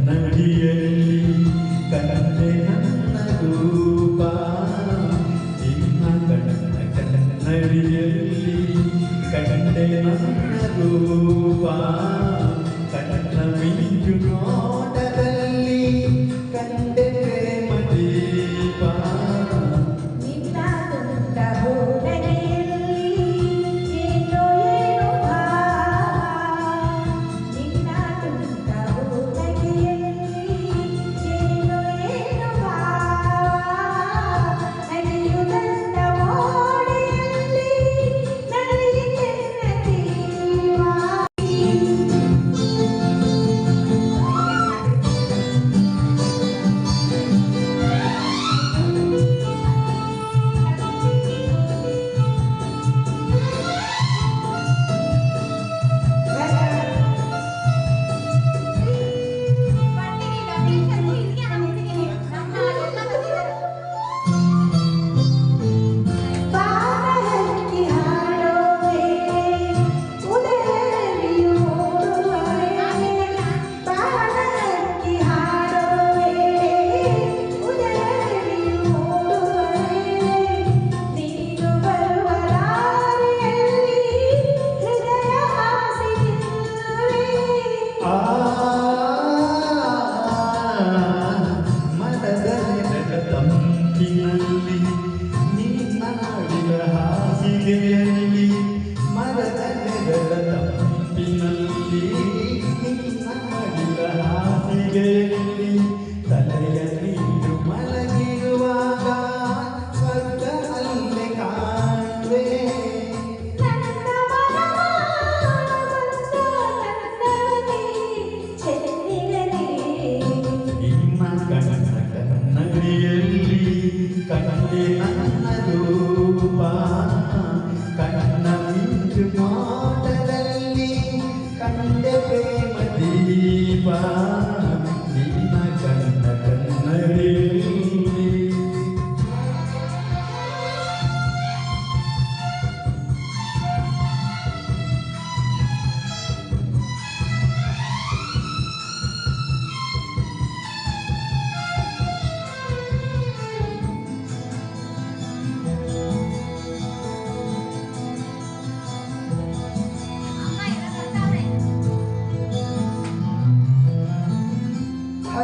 കണ്ണടിയലി കണ്ണെ നന്ന രൂപ ഇന്ന കണ്ണ കണ്ണടിയലി കണ്ണെ നന്ന രൂപ ಮನದಲ್ಲಿನ ತಂಪಿನಲ್ಲಿ ನೀನಾಡಿದ ಹಾಸಿಗೆಯಲ್ಲಿ ಮನದಲ್ಲಿನ ತಂಪಿನಲ್ಲಿ.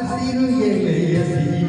走る夢や